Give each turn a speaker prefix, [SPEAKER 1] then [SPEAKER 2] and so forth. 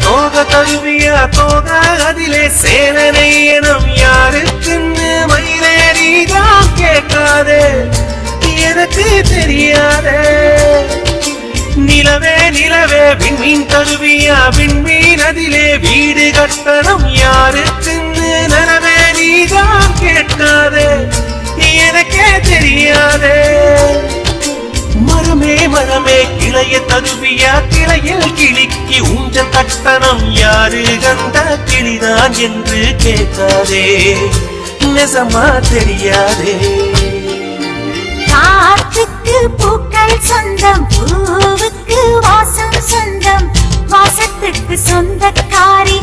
[SPEAKER 1] தோக தழுவிய தோக அதிலே சேனனை எனம் யாருக்குன்னு மயிலே நீதான் கேட்காதே? எனக்கு தெரியாதே. நிலவே நிலவே விண்மீன் தழுவிய விண்மீன் அதிலே வீடு கட்டணம் பழமே கிளைய தருவியா கிளையில் கிளிக்கு உஞ்ச தட்டணம் யாரு கந்த கிளிதான் என்று கேட்காதே. நெசமா தெரியாதே.
[SPEAKER 2] காற்றுக்கு பூக்கள் சொந்தம் பூவுக்கு வாசம் சொந்தம் வாசத்துக்கு சொந்தக்காரி